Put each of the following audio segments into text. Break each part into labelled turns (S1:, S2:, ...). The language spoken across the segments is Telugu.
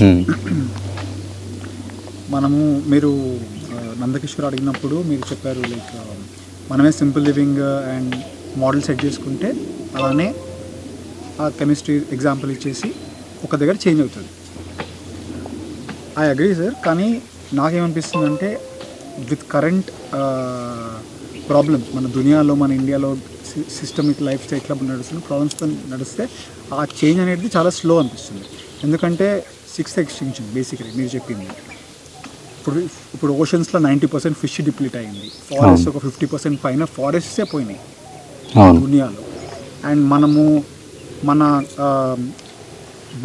S1: Hmm.
S2: మనము మీరు నందకిషోర్ అడిగినప్పుడు మీరు చెప్పారు లైక్ మనమే simple living and model set చేసుకుంటే అలానే ఆ కెమిస్ట్రీ ఎగ్జాంపుల్ ఇచ్చేసి ఒక దగ్గర చేంజ్ అవుతుంది. ఐ అగ్రీ సార్ కానీ నాకేమనిపిస్తుందంటే విత్ కరెంట్ ప్రాబ్లమ్స్ మన దునియాలో మన ఇండియాలో సిస్టమిక్ లైఫ్ స్టైల్ ఎట్లా నడుస్తుంది ప్రాబ్లమ్స్తో నడిస్తే ఆ చేంజ్ అనేది చాలా స్లో అనిపిస్తుంది. ఎందుకంటే సిక్స్త్ ఎక్స్టింక్షన్ బేసికలీ మీరు చెప్పింది. ఇప్పుడు ఇప్పుడు ఓషన్స్లో నైంటీ పర్సెంట్ ఫిష్ డిప్లీట్ అయింది. ఫారెస్ట్ ఒక ఫిఫ్టీ పర్సెంట్ పైన ఫారెస్ట్సే పోయినాయి. దునియాలో. అండ్ మనము మన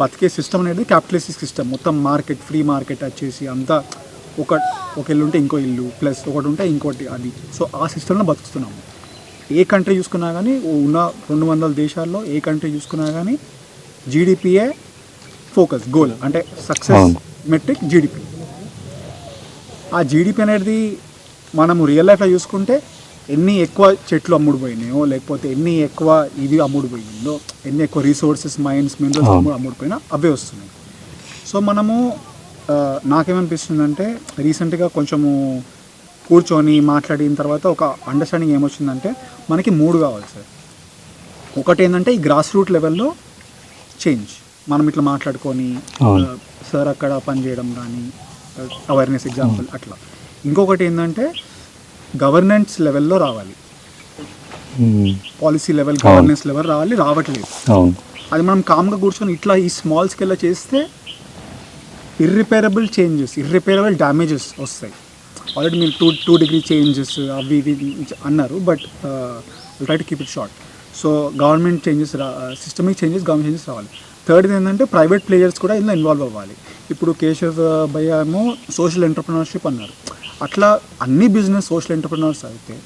S2: బతికే సిస్టమ్ అనేది క్యాపిటలిస్టిక్ సిస్టమ్. మొత్తం మార్కెట్ ఫ్రీ మార్కెట్ వచ్చేసి అంతా ఒక ఒక ఇల్లు ఉంటే ఇంకో ఇల్లు ప్లస్ ఒకటి ఉంటే ఇంకోటి అది. సో ఆ సిస్టంలో బతుకుతున్నాము. ఏ కంట్రీ చూసుకున్నా కానీ ఉన్న రెండు వందల దేశాల్లో ఏ కంట్రీ చూసుకున్నా కానీ జీడిపిఏ ఫోకస్ గోల్ అంటే సక్సెస్. మెట్రిక్ జీడిపి ఆ జీడిపి అనేది మనము రియల్ లైఫ్లో చూసుకుంటే ఎన్ని ఎక్కువ చెట్లు అమ్ముడు పోయినాయో లేకపోతే ఎన్ని ఎక్కువ ఇది అమ్ముడు పోయిందో ఎన్ని ఎక్కువ రీసోర్సెస్ మైన్స్ మినరల్స్. అమ్ముడు పోయినా అవే వస్తున్నాయి సో మనము నాకేమనిపిస్తుందంటే రీసెంట్గా కొంచెము కూర్చొని మాట్లాడిన తర్వాత ఒక అండర్స్టాండింగ్ ఏమొచ్చిందంటే మనకి మూడు కావాలి సార్ ఒకటి ఏంటంటే ఈ గ్రాస్ రూట్ లెవెల్లో చేంజ్ మనం ఇట్లా మాట్లాడుకొని. సార్ అక్కడ పని చేయడం కానీ అవేర్నెస్ ఎగ్జాంపుల్ అట్లా. ఇంకొకటి ఏంటంటే గవర్నెన్స్ లెవెల్లో రావాలి. పాలసీ లెవెల్ గవర్నెన్స్ లెవెల్ రావాలి రావట్లేదు. అది మనం కామ్గా కూర్చొని ఇట్లా ఈ స్మాల్ స్కేల్లో చేస్తే ఇర్రిపేరబుల్ చేంజెస్ ఇర్రిపేరబుల్ డ్యామేజెస్ వస్తాయి. ఆల్రెడీ మీరు టూ టూ డిగ్రీ చేంజెస్ అవి ఇవి అన్నారు but try to keep it short so government changes రా సిస్టమిక్ చేంజెస్ గవర్నమెంట్ చేంజెస్ రావాలి. థర్డ్ ఏంటంటే ప్రైవేట్ ప్లేయర్స్ కూడా ఇందులో ఇన్వాల్వ్ అవ్వాలి. ఇప్పుడు కేశవ్ భయ్య ఏమో సోషల్ ఎంటర్ప్రినర్షిప్ అన్నారు. అట్లా అన్ని బిజినెస్ సోషల్ ఎంటర్ప్రినర్స్ అయితే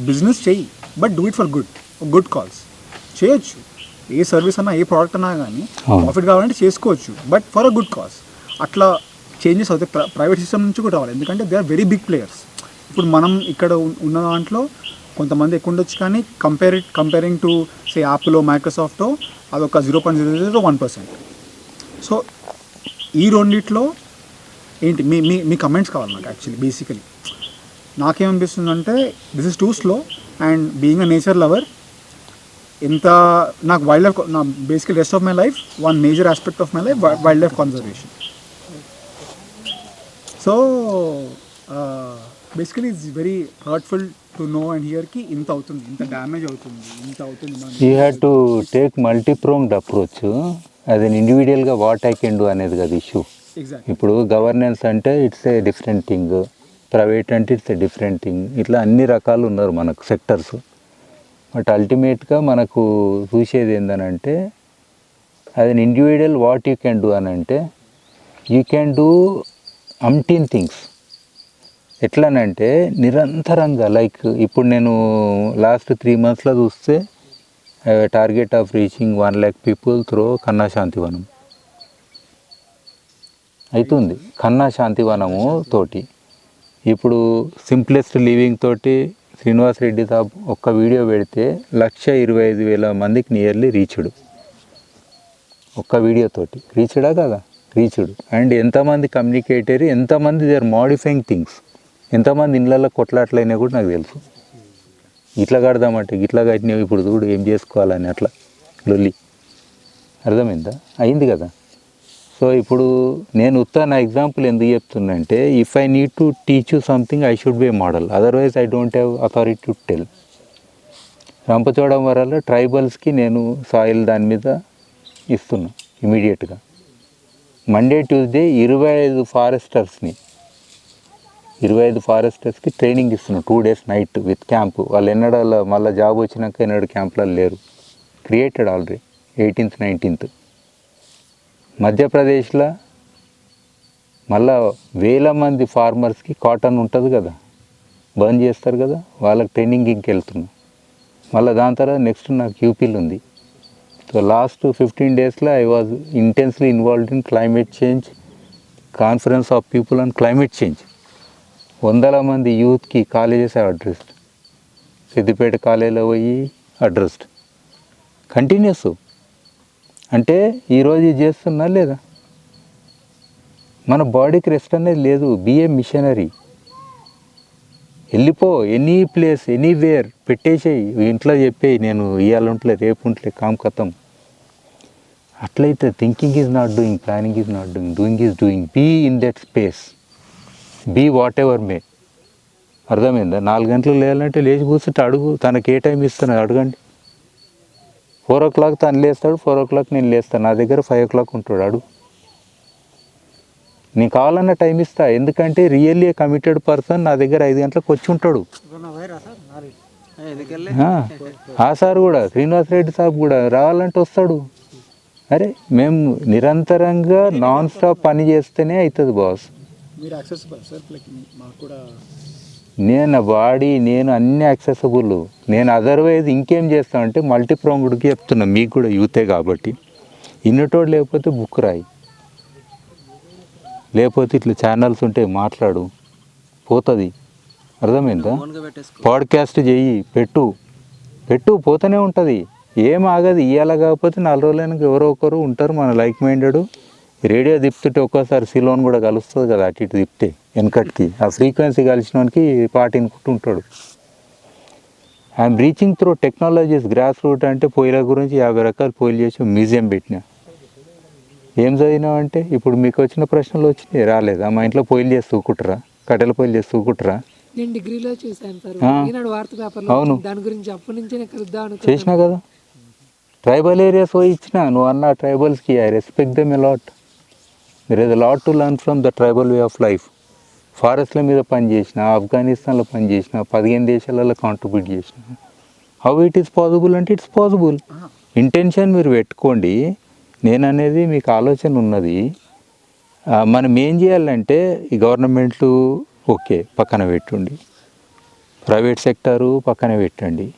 S2: బిజినెస్ చెయ్యి but do it for good good calls చేయొచ్చు. ఏ సర్వీస్ అన్నా ఏ ప్రోడక్ట్ అన్నా కానీ. ప్రాఫిట్ కావాలంటే చేసుకోవచ్చు but for a good cause అట్లా చేంజెస్ అవుతాయి. ప్రైవేట్ సిస్టమ్ నుంచి కూడా రావాలి. ఎందుకంటే they are very big players ఇప్పుడు మనం ఇక్కడ ఉన్- ఉన్న దాంట్లో కొంతమంది ఎక్కువ ఉండొచ్చు కానీ కంపేర్ కంపేరింగ్ టు సే యాప్లో మైక్రోసాఫ్ట్లో అదొక zero point zero zero one percent so ఈ రెండిట్లో ఏంటి? మీ మీ మీ కమెంట్స్ కావాలి నాకు actually basically నాకేమనిపిస్తుందంటే this is too slow and being a nature lover ఎంత నాకు వైల్డ్ లైఫ్ నా basical rest of my life one major aspect of my life wild life conservation so basically it's very hurtful to know and హియర్కి ఇంత అవుతుంది ఇంత డ్యామేజ్ అవుతుంది ఇంత అవుతుంది
S1: you had to take multipronged approach అది ఇండివిజువల్గా వాట్ ఐ కెన్ డూ అనేది కదా ఇష్యూ ఇప్పుడు గవర్నెన్స్ అంటే it's a different thing private అంటే ఇట్స్ ఏ డిఫరెంట్ థింగ్ ఇట్లా అన్ని రకాలు ఉన్నారు మనకు సెక్టర్స్ బట్ అల్టిమేట్గా మనకు చూసేది ఏంటనంటే అది individual what you can do అని అంటే యూ క్యాన్ డూ అంటీన్ థింగ్స్ ఎట్లానంటే నిరంతరంగా లైక్ ఇప్పుడు నేను లాస్ట్ త్రీ మంత్స్లో చూస్తే target of reaching one lakh people through కన్నా శాంతివనం అవుతుంది కన్నా శాంతివనము తోటి. ఇప్పుడు సింప్లెస్ట్ లివింగ్ తోటి శ్రీనివాస్ రెడ్డి సాబ్ ఒక్క వీడియో పెడితే లక్ష ఇరవై ఐదు వేల మందికి నియర్లీ రీచ్డ్ ఒక్క వీడియోతోటి రీచ్డా కదా? రీచ్డ్ అండ్ ఎంతమంది కమ్యూనికేటర్ ఎంతమంది దే ఆర్ మాడిఫైయింగ్ థింగ్స్ ఎంతమంది ఇళ్ళల్లో కొట్లాట్లయినా కూడా నాకు తెలుసు. ఇట్లా కడదామంటే ఇట్లా కట్టినవి ఇప్పుడు చూడు ఏం చేసుకోవాలని అట్లా. లొల్లి. అర్థమైందా? అయింది కదా. సో ఇప్పుడు నేను ఉత్తా నా ఎగ్జాంపుల్ ఎందుకు చెప్తున్నా అంటే if I need to teach you something I should be model otherwise I don't have authority to tell Rampachodavaram వల్ల ట్రైబల్స్కి నేను సాయిల్ దాని మీద ఇస్తున్నా ఇమీడియట్గా మండే ట్యూస్డే ఇరవై ఐదు ఫారెస్టర్స్ని ఇరవై ఐదు ఫారెస్టర్స్కి ట్రైనింగ్ ఇస్తున్నా. Two days night with camp వాళ్ళు ఎన్నడాల మళ్ళీ జాబ్ వచ్చినాక ఎన్నడు క్యాంప్లలో లేరు. క్రియేటెడ్ ఆల్రెడీ ఎయిటీన్త్ నైన్టీన్త్ మధ్యప్రదేశ్లో మళ్ళా వేల మంది ఫార్మర్స్కి కాటన్ ఉంటుంది కదా. బంద్ చేస్తారు కదా. వాళ్ళకి ట్రైనింగ్ ఇంకెళ్తున్నాం. మళ్ళీ దాని తర్వాత నెక్స్ట్ నాకు యూపీలు ఉంది. సో లాస్ట్ ఫిఫ్టీన్ డేస్లో I was intensely involved in climate change conference of people on climate change వందల మంది యూత్కి కాలేజెస్ అడ్రస్డ్ సిద్దిపేట కాలేజీలో పోయి అడ్రస్డ్ కంటిన్యూస్. అంటే ఈరోజు చేస్తున్నా లేదా? మన బాడీకి రెస్ట్ అనేది లేదు. Be a missionary. వెళ్ళిపో. ఎనీ ప్లేస్ ఎనీవేర్ పెట్టేసేయి. ఇంట్లో చెప్పేయి నేను ఇవాళ ఉంటలే రేపు ఉంటలే కామ్ కథం అట్లయితే thinking is not doing planning is not doing doing is doing be in that space be whatever may అర్థమైందా? నాలుగు గంటలు లేయాలంటే లేచి కూర్చుంటే అడుగు తనకి ఏ టైం ఇస్తాను అడగండి. ఫోర్ ఓ క్లాక్ తను లేస్తాడు ఫోర్ ఓ క్లాక్ నేను లేస్తాను. నా దగ్గర ఫైవ్ ఓ క్లాక్ ఉంటాడు అడుగు. నేను కావాలన్న టైం ఇస్తా. ఎందుకంటే రియల్లీ కమిటెడ్ పర్సన్ నా దగ్గర ఐదు గంటలకు వచ్చి ఉంటాడు. ఆ సార్ కూడా శ్రీనివాస్ రెడ్డి సాబ్ కూడా రావాలంటే వస్తాడు. అరే మేము నిరంతరంగా నాన్ స్టాప్ పని చేస్తేనే అవుతుంది బాస్
S2: మీరు యాక్సెసిబుల్ సార్ లైక్ మాకు కూడా
S1: నేను నా బాడీ నేను అన్ని యాక్సెసబుల్ నేను అదర్వైజ్ ఇంకేం చేస్తానంటే మల్టీ ప్రోంగుడికి చెప్తున్నా. మీకు కూడా యూతే కాబట్టి. ఇన్నటోడు లేకపోతే బుక్ రాయి. లేకపోతే ఇట్లా ఛానల్స్ ఉంటే మాట్లాడు. పోతుంది. అర్థమైందా? పాడ్కాస్ట్ చెయ్యి పెట్టు. పెట్టు పోతూనే ఉంటుంది. ఏం ఆగదు. ఇయ్యాల కాకపోతే నాలుగు రోజులైనాక ఎవరో ఒకరు ఉంటారు మన లైక్ మైండెడ్ రేడియో తిప్పుతుంటే ఒక్కోసారి సిలోన్ కూడా కలుస్తుంది కదా అటు ఇటు తిప్పితే వెనకటికి. ఆ ఫ్రీక్వెన్సీ కలిసినోనికి పాట వినుకుంటూ ఉంటాడు. I'm reaching through technologies grass root అంటే పొయ్యిల గురించి యాభై రకాల పొయ్యిలు చేసి మ్యూజియం పెట్టిన. ఏం చదివినావు అంటే ఇప్పుడు మీకు వచ్చిన ప్రశ్నలు వచ్చినాయి రాలేదా? మా ఇంట్లో పొయ్యిలు చేసి తూకుంటారా? కట్టెల పొయ్యిలు చేసి తూకుంటారా?
S3: నేను డిగ్రీలో చూశాను సార్.
S1: ఆ.
S3: ఈనాడు వార్త పేపర్లో
S1: అవును.
S3: వచ్చింది. దాని గురించి అప్పటి నుంచి నేను కలుద్దాం అనుకున్నాను
S1: చేసినా కదా? ట్రైబల్ ఏరియాస్ పోయి ఇచ్చిన నువ్వు అన్న ట్రైబల్స్కి I respect them lot there is lot to learn from the tribal way of life ఫారెస్ట్ల మీద పని చేసిన ఆఫ్ఘనిస్తాన్లో పని చేసిన పదిహేను దేశాలలో కాంట్రిబ్యూట్ చేసిన. హౌ ఇట్ ఈస్ పాసిబుల్ అంటే ఇట్స్ పాసిబుల్ ఇంటెన్షన్ మీరు పెట్టుకోండి. నేను అనేది మీకు ఆలోచన ఉన్నది. మనం ఏం చేయాలంటే ఈ గవర్నమెంట్లు ఓకే పక్కన పెట్టుండి. ప్రైవేట్ సెక్టారు పక్కన పెట్టండి.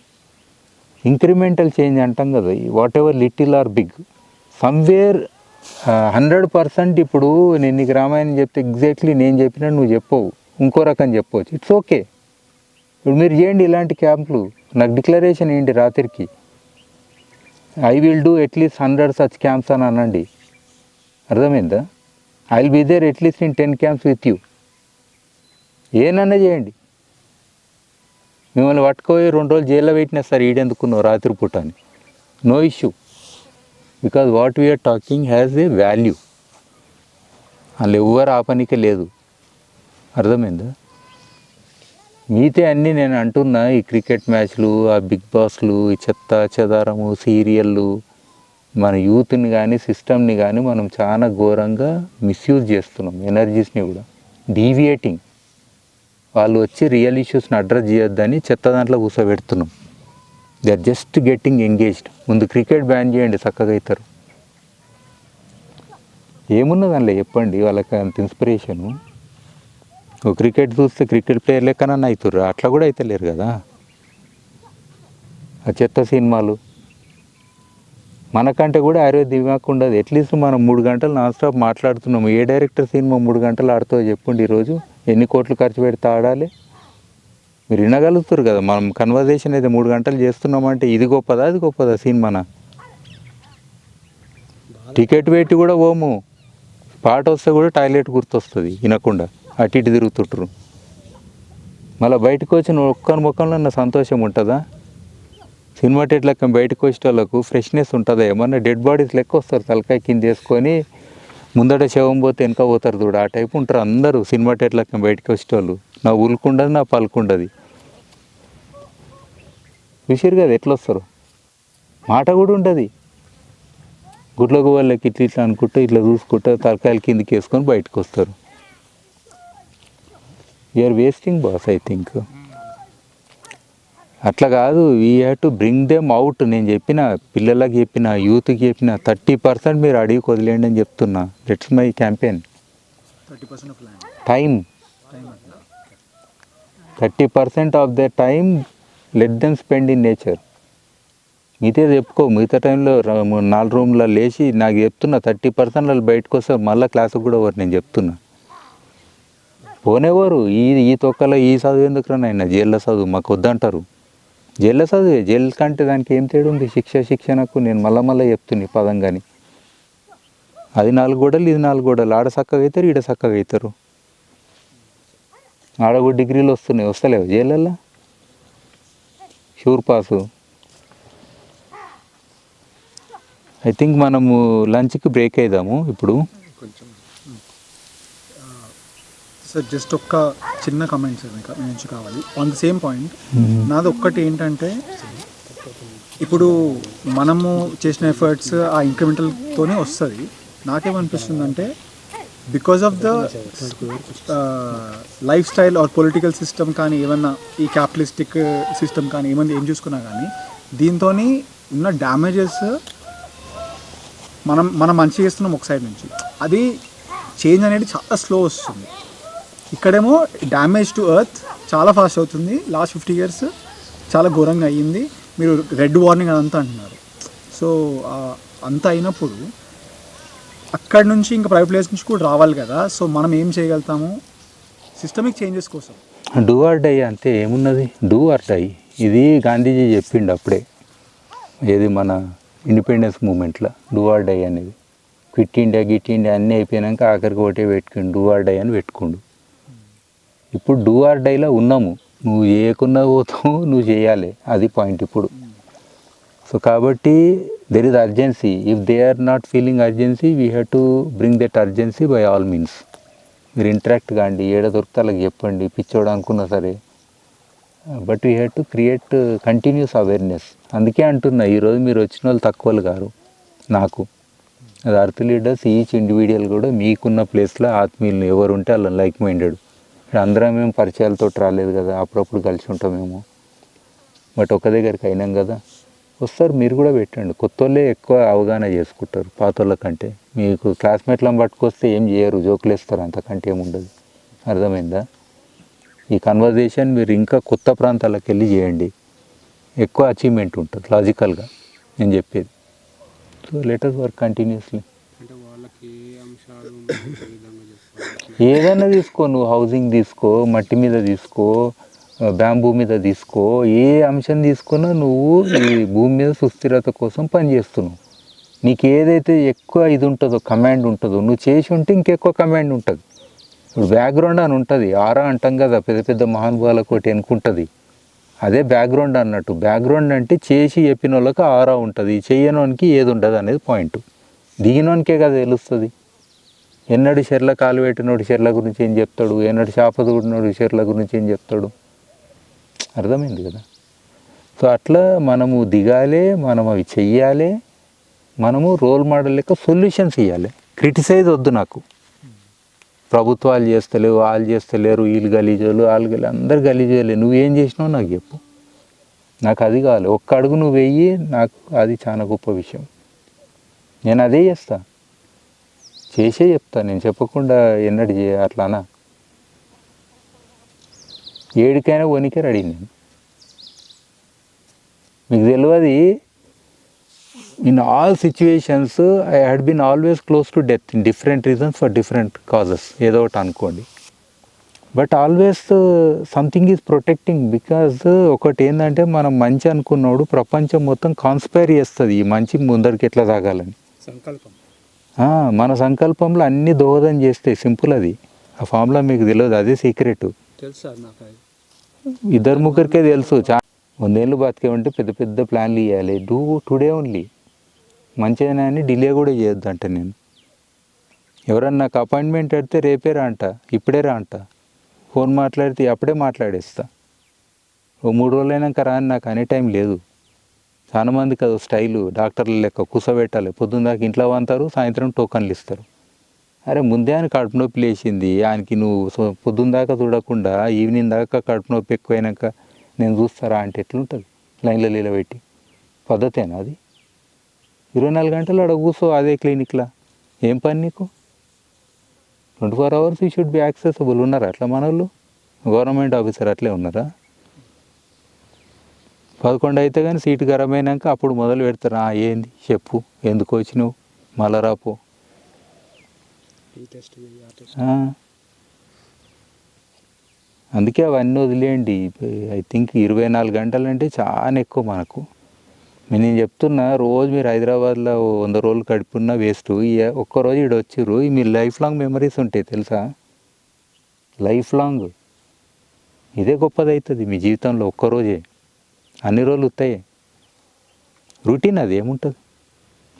S1: ఇంక్రిమెంటల్ చేంజ్ అంటాం కదా whatever little or big somewhere hundred percent ఇప్పుడు నేను నీకు రామాయణం చెప్తే ఎగ్జాక్ట్లీ నేను చెప్పినట్టు నువ్వు చెప్పవు. ఇంకో రకం చెప్పవచ్చు. ఇట్స్ ఓకే ఇప్పుడు మీరు చేయండి ఇలాంటి క్యాంపులు. నాకు డిక్లరేషన్ ఏంటి రాత్రికి? I will do at least hundred such camps అని అనండి. అర్థమైందా? I will be there at least in ten camps with you ఏనన్నా చేయండి. మిమ్మల్ని పట్టుకోయి రెండు రోజులు జైల్లో పెట్టినా సార్ ఈడెందుకున్నావు రాత్రి పూట అని? No issue because what we are talking has a value వాళ్ళు ఎవ్వరు ఆపనికే లేదు. అర్థమైందా? మీతే అన్నీ నేను అంటున్నా ఈ క్రికెట్ మ్యాచ్లు ఆ బిగ్ బాస్లు ఈ చెత్త చెదారము సీరియళ్ళు మన యూత్ని కానీ సిస్టమ్ని కానీ మనం చాలా ఘోరంగా మిస్యూజ్ చేస్తున్నాం ఎనర్జీస్ని కూడా. డీవియేటింగ్ వాళ్ళు వచ్చి రియల్ ఇష్యూస్ని అడ్రస్ చేయొద్దని చెత్త దాంట్లో కూర్చోబెడుతున్నాం they are just getting engaged ముందు క్రికెట్ బ్యాన్ చేయండి చక్కగా అవుతారు. ఏమున్నది అందులో? చెప్పండి వాళ్ళకి అంత ఇన్స్పిరేషను ఓ క్రికెట్ చూస్తే క్రికెట్ ప్లేయర్ లెక్కనన్నా అవుతారు అట్లా కూడా అవుతలేరు కదా? ఆ చెత్త సినిమాలు. మనకంటే కూడా ఆరోగ్య దిమాకు ఉండదు అట్లీస్ట్ మనం మూడు గంటలు నాన్ స్టాప్ మాట్లాడుతున్నాము. ఏ డైరెక్టర్ సినిమా మూడు గంటలు ఆడుతో చెప్పండి ఈరోజు. ఎన్ని కోట్లు ఖర్చు పెడితే ఆడాలి? మీరు వినగలుగుతారు కదా మనం కన్వర్జేషన్ అయితే మూడు గంటలు చేస్తున్నామంటే ఇది గొప్పదా అది గొప్పదా సినిమానా టికెట్ పెట్టి కూడా పోము. పాట వస్తే కూడా టాయిలెట్ గుర్తొస్తుంది వినకుండా. అటు ఇటు తిరుగుతుంటారు. మళ్ళీ బయటకు వచ్చిన ఒక్కని ముఖంలో నా సంతోషం ఉంటుందా? సినిమా టెట్ లెక్క బయటకు వచ్చే వాళ్ళకు ఫ్రెష్నెస్ ఉంటుందా? ఏమన్నా డెడ్ బాడీస్ లెక్క వస్తారు తలకాయ కింద చేసుకొని ముందట శవం పోతే వెనక పోతారు చూడు. ఆ టైప్ ఉంటారు అందరూ సినిమా టెట్ లెక్క బయటకు వచ్చేటోళ్ళు. నా ఉలుకుండదు నా పలుకుండదు. చూసారు కదా ఎట్లా వస్తారు మాట కూడా ఉంటుంది గుడ్లకు వాళ్ళకి ఇట్లా ఇట్లా అనుకుంటూ ఇట్లా చూసుకుంటూ తలకాయలు కిందకి వేసుకొని బయటకు వస్తారు you are wasting boss I think అట్లా కాదు we have to bring them out నేను చెప్పిన పిల్లలకి చెప్పిన యూత్కి చెప్పిన థర్టీ పర్సెంట్ మీరు అడిగి వదిలేయండి అని చెప్తున్నా. Let's my campaign time thirty percent of the time let them spend in nature. మిగతా చెప్పుకో మిగతా టైంలో నాలుగు రూమ్లో లేచి నాకు చెప్తున్నా థర్టీ పర్సెంట్ వాళ్ళు బయటకు వస్తే మళ్ళీ క్లాసుకు కూడా వారు నేను చెప్తున్నా. పోనేవారు ఈ ఈ తొక్కలో ఈ చదువు ఎందుకు రానైనా జైల్లో చదువు మాకు వద్దంటారు. జైల్లో చదువు జైలు కంటే దానికి ఏం తేడా ఉంది? శిక్ష శిక్షణకు నేను మళ్ళా మళ్ళీ చెప్తున్నా ఈ పదం కానీ అది నాలుగు గోడలు ఇది నాలుగు గోడలు. ఆడ చక్కగా అవుతారు ఈడ చక్కగా అవుతారు ఆడ కూడా డిగ్రీలు వస్తున్నాయి. వస్తలేవు. జైలల్లో షూర్ పాసు. ఐ థింక్ మనము లంచ్కి బ్రేక్ అయిదాము ఇప్పుడు.
S2: కొంచెం. సార్ జస్ట్ ఒక్క చిన్న కమెంట్ సార్ నుంచి కావాలి. ఆన్ ద సేమ్ పాయింట్ నాది ఒక్కటి ఏంటంటే ఇప్పుడు మనము చేసిన ఎఫర్ట్స్ ఆ ఇంక్రిమెంటల్తోనే వస్తుంది. నాకేమనిపిస్తుందంటే because of the life style or political system కానీ ఏమన్నా ఈ క్యాపిటలిస్టిక్ సిస్టమ్ కానీ ఏమన్నా ఏం చూసుకున్నా కానీ దీంతో ఉన్న డ్యామేజెస్ మనం మనం మంచి చేస్తున్నాం ఒక సైడ్ నుంచి. అది చేంజ్ అనేది చాలా స్లో వస్తుంది. ఇక్కడేమో డ్యామేజ్ టు ఎర్త్ చాలా ఫాస్ట్ అవుతుంది. లాస్ట్ ఫిఫ్టీ ఇయర్స్ చాలా ఘోరంగా అయ్యింది. మీరు రెడ్ వార్నింగ్ అదంతా అంటున్నారు. సో అంతా అయినప్పుడు అక్కడ నుంచి ఇంకా ప్రైవేట్ ప్లేస్ నుంచి కూడా రావాలి కదా. సో మనం ఏం చేయగలుగుతాము? సిస్టమిక్ చేంజెస్ కోసం.
S1: డూ ఆర్ డై అంటే ఏమున్నది? డూ ఆర్ డై ఇది గాంధీజీ చెప్పిండు అప్పుడే. ఏది మన ఇండిపెండెన్స్ మూమెంట్లో డూ ఆర్ డై అనేది. క్విట్ ఇండియా గిట్ ఇండియా అన్నీ అయిపోయినాక ఆఖరికి ఒకటే పెట్టుకుండు. డూ ఆర్ డై అని పెట్టుకుండు. ఇప్పుడు డూ ఆర్ డైలో ఉన్నాము. నువ్వు చేయకున్నా పోతావు నువ్వు చేయాలి. అది పాయింట్ ఇప్పుడు. సో కాబట్టి there is urgency if they are not feeling urgency we have to bring that urgency by all means మీరు ఇంటరాక్ట్ కాండి ఏడ దొరికితే వాళ్ళకి చెప్పండి పిచ్చోడు అనుకున్నా సరే. But we have to create continuous awareness అందుకే అంటున్నా ఈరోజు మీరు వచ్చిన వాళ్ళు తక్కువలు కారు నాకు. అది అర్త్ లీడర్స్ ఈచ్ ఇండివిజువల్ కూడా మీకున్న ప్లేస్లో ఆత్మీయులు ఎవరు ఉంటే వాళ్ళు లైక్ మైండెడ్ అందరం మేము పరిచయాలతో రాలేదు కదా అప్పుడప్పుడు కలిసి ఉంటామేమో. బట్ ఒక దగ్గరికి అయినాం కదా. వస్తారు మీరు కూడా పెట్టండి. కొత్త వాళ్ళే ఎక్కువ అవగాహన చేసుకుంటారు పాత కంటే మీకు క్లాస్మేట్లను పట్టుకొస్తే ఏం చేయరు జోకులు వేస్తారు అంతకంటే ఏముండదు అర్థమైందా? ఈ కన్వర్జేషన్ మీరు ఇంకా కొత్త ప్రాంతాలకు వెళ్ళి చేయండి. ఎక్కువ అచీవ్మెంట్ ఉంటుంది లాజికల్గా నేను చెప్పేది. సో లెటర్స్ వర్క్ కంటిన్యూస్లీ ఏదైనా తీసుకో నువ్వు హౌసింగ్ తీసుకో మట్టి మీద తీసుకో బ్యాంబూ మీద తీసుకో ఏ అంశం తీసుకున్నా నువ్వు ఈ భూమి మీద సుస్థిరత కోసం పనిచేస్తున్నావు నీకు ఏదైతే ఎక్కువ ఇది ఉంటుందో కమాండ్ ఉంటుందో నువ్వు చేసి ఉంటే ఇంకెక్కువ కమాండ్ ఉంటుంది. ఇప్పుడు బ్యాక్గ్రౌండ్ అని ఉంటుంది. ఆరా అంటాం కదా పెద్ద పెద్ద మహానుభావులకు ఒకటి అనుకుంటుంది. అదే బ్యాక్గ్రౌండ్ అన్నట్టు. బ్యాక్గ్రౌండ్ అంటే చేసి చెప్పిన వాళ్ళకి ఆరా ఉంటుంది. చేయనోనికి ఏది ఉండదు అనేది పాయింట్ దిగినోనికే కదా తెలుస్తుంది. ఎన్నడు చెర్ల కాలు పెట్టినోడు చెర్ల గురించి ఏం చెప్తాడు? ఎన్నడు చేప చెర్ల గురించి ఏం చెప్తాడు? అర్థమైంది కదా? సో అట్లా మనము దిగాలి మనం అవి చెయ్యాలి మనము రోల్ మోడల్ లెక్క సొల్యూషన్స్ ఇవ్వాలి క్రిటిసైజ్ వద్దు నాకు. ప్రభుత్వాలు చేస్తలేవు వాళ్ళు చేస్తలేరు వీళ్ళు గలీజోలు వాళ్ళు గలీ అందరు గలీజోలే నువ్వేం చేసినావు నాకు చెప్పు. నాకు అది కావాలి. ఒక్క అడుగు నువ్వు వెయ్యి నాకు అది చాలా గొప్ప విషయం. నేను అదే చేస్తా. చేసే చెప్తా. నేను చెప్పకుండా ఎన్నడు చే అట్లానా? ఏడికైనా వనికే రెడీ నేను. మీకు తెలియదు in all situations I had been always close to death in different reasons for different causes ఏదో ఒకటి అనుకోండి. But always something is protecting because ఒకటి ఏంటంటే మనం మంచి అనుకున్నోడు ప్రపంచం మొత్తం కాన్స్పైర్ చేస్తుంది ఈ మంచి ముందరికి ఎట్లా సాగాలని.
S4: సంకల్పం.
S1: మన సంకల్పంలో అన్ని దోహదం చేస్తే సింపుల్ అది. ఆ ఫామ్లో మీకు తెలియదు అదే సీక్రెట్.
S4: తెలుసు
S1: ఇద్దరు ముగ్గురికే తెలుసు. చా వందేళ్ళు బతికేమంటే పెద్ద పెద్ద ప్లాన్లు ఇవ్వాలి డూ టుడే ఓన్లీ. మంచిగా అని డిలే కూడా చేయొద్దు అంట నేను. ఎవరన్నా నాకు అపాయింట్మెంట్ పెడితే రేపే రా అంట. ఇప్పుడే రా అంట. ఫోన్ మాట్లాడితే అప్పుడే మాట్లాడేస్తా. ఓ మూడు రోజులైనాక అయినాక రా అని నాకు అనే టైం లేదు. చాలా మందికి అది స్టైలు. డాక్టర్ల లెక్క కూసబెట్టాలి. పొద్దున్న దాకా ఇంట్లో వంతారు సాయంత్రం టోకన్లు ఇస్తారు. అరే ముందే ఆయన కడుపు నొప్పి లేచింది. ఆయనకి నువ్వు సో- పొద్దున్న దాకా చూడకుండా ఈవినింగ్ దాకా కడుపు నొప్పి ఎక్కువైనాక నేను చూస్తారా అంటే ఎట్లుంటుంది? లైన్లో నిలబెట్టి. పద్ధతేనా అది? ఇరవై నాలుగు గంటలు అక్కడ కూర్చో అదే క్లినిక్లో. ఏం పని నీకు? ట్వంటీ ఫోర్ అవర్స్ ఈ షుడ్ బి యాక్సెసబుల్. ఉన్నారా అట్లా మన వాళ్ళు గవర్నమెంట్ ఆఫీసర్ అట్లే ఉన్నారా? పదకొండు అయితే కానీ సీటు గరమైనాక అప్పుడు మొదలు పెడతారా? ఏంది? చెప్పు. ఎందుకు వచ్చినావు? మళ్ళా రాపో.
S4: ఈ టెస్ట్ ఆ. టెస్ట్
S1: అందుకే అవన్నీ వదిలేయండి. ఐ థింక్ ఇరవై నాలుగు గంటలు అంటే చాలా ఎక్కువ మనకు. నేను చెప్తున్నా రోజు మీరు హైదరాబాద్లో వంద రోజులు గడుపున్న వేస్ట్. ఒక్కరోజు ఇక్కడ వచ్చిర్రు ఈ మీ లైఫ్ లాంగ్ మెమరీస్ ఉంటాయి తెలుసా? Life long. ఇదే గొప్పది అవుతుంది మీ జీవితంలో ఒక్కరోజే అన్ని రోజులు వస్తాయి రొటీన్ అది ఏముంటుంది?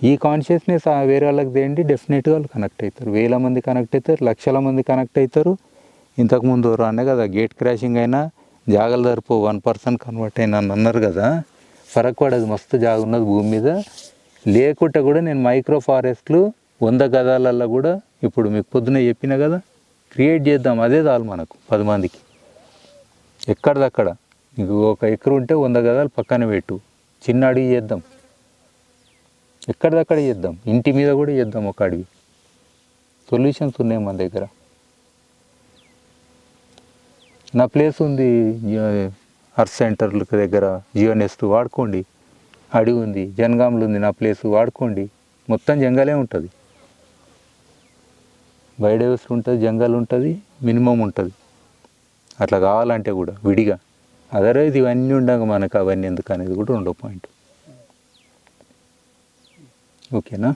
S1: ఈ కాన్షియస్నెస్ వేరే వాళ్ళకి తేండి డెఫినెట్గా వాళ్ళు కనెక్ట్ అవుతారు. వేల మంది కనెక్ట్ అవుతారు లక్షల మంది కనెక్ట్ అవుతారు. ఇంతకుముందు రానే కదా గేట్ క్రాషింగ్ అయినా జాగల ధరపు వన్ పర్సన్ కన్వర్ట్ అయినా అని అన్నారు కదా. ఫరక్ పడదు మస్తు జాగ ఉన్నది భూమి మీద. లేకుంటే కూడా నేను మైక్రో ఫారెస్ట్లు వంద గదాలల్లో కూడా ఇప్పుడు మీకు పొద్దున చెప్పిన కదా క్రియేట్ చేద్దాం. అదే చాలు మనకు పది మందికి. ఎక్కడిదక్కడ? నీకు ఒక ఎకరు ఉంటే వంద గదాలు పక్కన పెట్టు. చిన్న అడిగి చేద్దాం. ఎక్కడిదక్కడ చేద్దాం. ఇంటి మీద కూడా చేద్దాం ఒక అడవి. సొల్యూషన్స్ ఉన్నాయి మన దగ్గర. నా ప్లేస్ ఉంది అర్త్ సెంటర్ల దగ్గర. జియో నెస్ట్ వాడుకోండి. అడవి ఉంది జనగాములు ఉంది నా ప్లేస్ వాడుకోండి. మొత్తం జంగలే ఉంటుంది. బయోడైవర్సిటీ ఉంటుంది జంగల్ ఉంటుంది మినిమం ఉంటుంది. అట్లా కావాలంటే కూడా విడిగా. అదర్వైజ్ ఇవన్నీ ఉండగా మనకు అవన్నీ ఎందుకు అనేది కూడా రెండో పాయింట్ ఓకేనా?